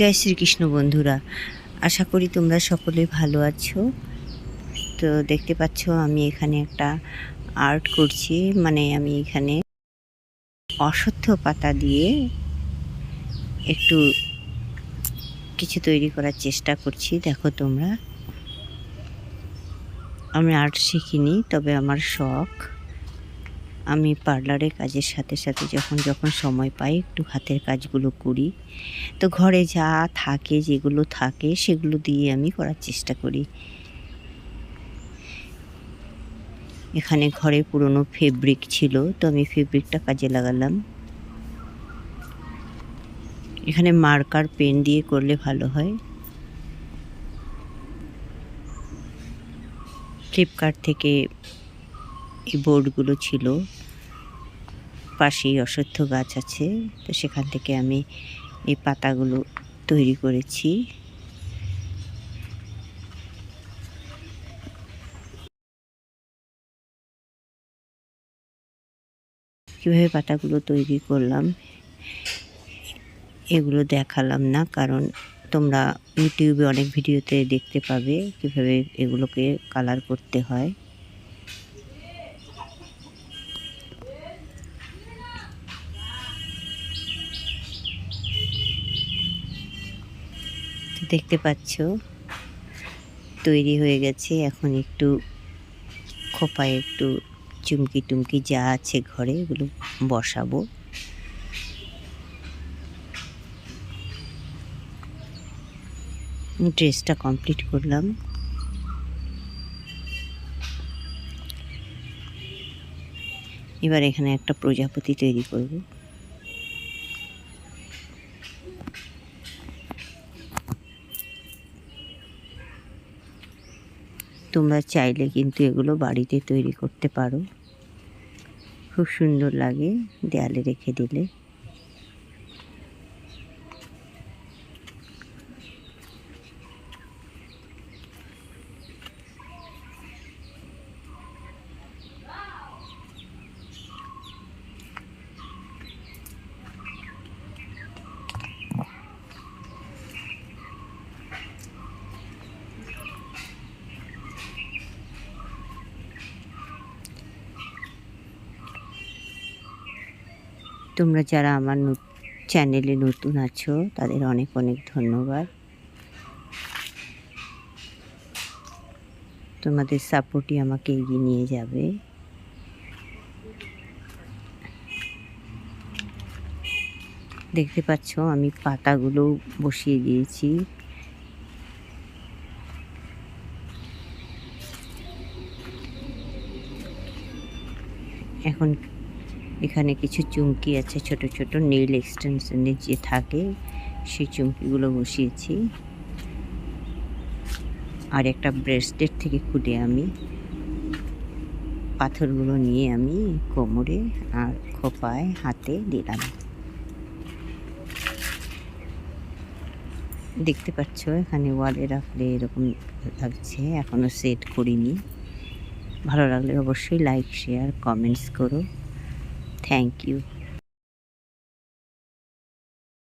জয় শ্রীকৃষ্ণ বন্ধুরা। আশা করি তোমরা সকলে ভালো আছো। তো দেখতে পাচ্ছ, আমি এখানে একটা আর্ট করছি। মানে আমি এখানে অশ্বত্থ পাতা দিয়ে একটু কিছু তৈরি করার চেষ্টা করছি। দেখো তোমরা। আমি আর্ট শিখিনি, তবে আমার শখ। আমি পার্লারে কাজের সাথে সাথে যখন যখন সময় পাই একটু হাতের কাজগুলো করি। তো ঘরে যা থাকে, যেগুলো থাকে সেগুলো দিয়ে আমি করার চেষ্টা করি। এখানে ঘরে পুরনো ফেব্রিক ছিল, তো আমি ফেব্রিকটা কাজে লাগালাম। এখানে মার্কার পেন দিয়ে করলে ভালো হয়। ফ্লিপকার্ট থেকে এই বোর্ডগুলো ছিল। পাশেই অশ্বত্থ গাছ আছে। তো সেখান থেকে আমি এই পাতাগুলো তৈরি করেছি। কীভাবে পাতাগুলো তৈরি করলাম, এগুলো দেখালাম না, কারণ তোমরা ইউটিউবে অনেক ভিডিওতে দেখতে পাবে কীভাবে এগুলোকে কালার করতে হয়। দেখতে পাচ্ছ? তৈরি হয়ে গেছে। এখন একটু খোপায় একটু চুমকি টুমকি যা আছে ঘরে এগুলো বসাবো। ড্রেসটা কমপ্লিট করলাম। এবার এখানে একটা প্রজাপতি তৈরি করব। তোমরা চাইলে কিন্তু এগুলো বাড়িতে তৈরি করতে পারো। খুব সুন্দর লাগে দেয়ালে রেখে দিলে। তোমরা যারা আমার চ্যানেলে নতুন আছো, তাদের অনেক অনেক ধন্যবাদ। তোমাদের সাপোর্টই আমাকে এগিয়ে নিয়ে যাবে। দেখতে পাচ্ছ, আমি পাতাগুলো বসিয়ে দিয়েছি। এখন এখানে কিছু চুমকি আছে, ছোট ছোট নীল এক্সটেনশনের যে থাকে, সেই চুমকিগুলো বসিয়েছি। আর একটা ব্রেসলেট থেকে খুলে আমি, পাথরগুলো নিয়ে আমি কোমরে আর খোপায় হাতে দিলাম। দেখতে পাচ্ছ, এখানে ওয়ালে রাখলে এরকম লাগছে এখনও সেট করিনি। ভালো লাগলে অবশ্যই লাইক, শেয়ার, কমেন্টস করো। Thank you.